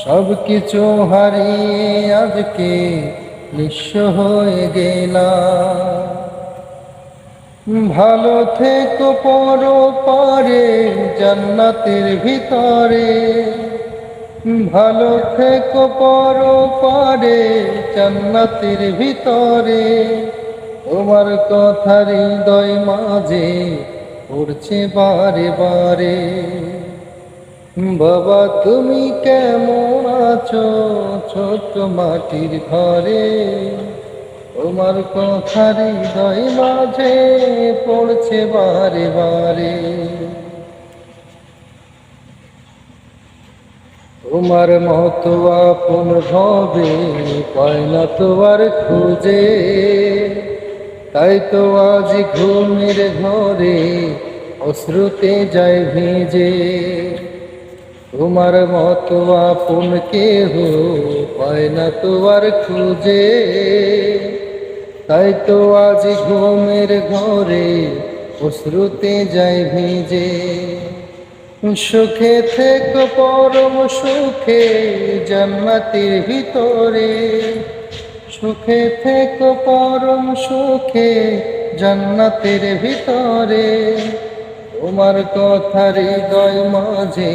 সব কিছু হারিয়ে আজকে নিঃস্ব হয়ে গেলাম। ভালো থেকো পর পারে, জান্নাতের ভিতরে। ভালো থেকো পর পারে, জান্নাতের ভিতরে। তোমার কথা হৃদয় মাঝে পড়ছে বারে বারে। বাবা, তুমি কেমন? আছো ছোট মাটির ঘরে। তোমার কথা হৃদয় মাঝে পড়ছে বারে বারে। তোমার মতো আপন ভবে পায় না তোমার খুঁজে। তাই তো আজ ঘুমের ঘরে অশ্রুতে যায় ভেজে। তোমার মতো আপন কেহ পায় না তোমার খুঁজে। তাই তো আজ ঘুমের ঘরে অশ্রুতে যায় ভিজে। সুখে থেকে পরম সুখে জান্নাতের ভিতরে। সুখে থেকে পরম সুখে জান্নাতের ভিতরে। তোমার কথা হৃদয় মাঝে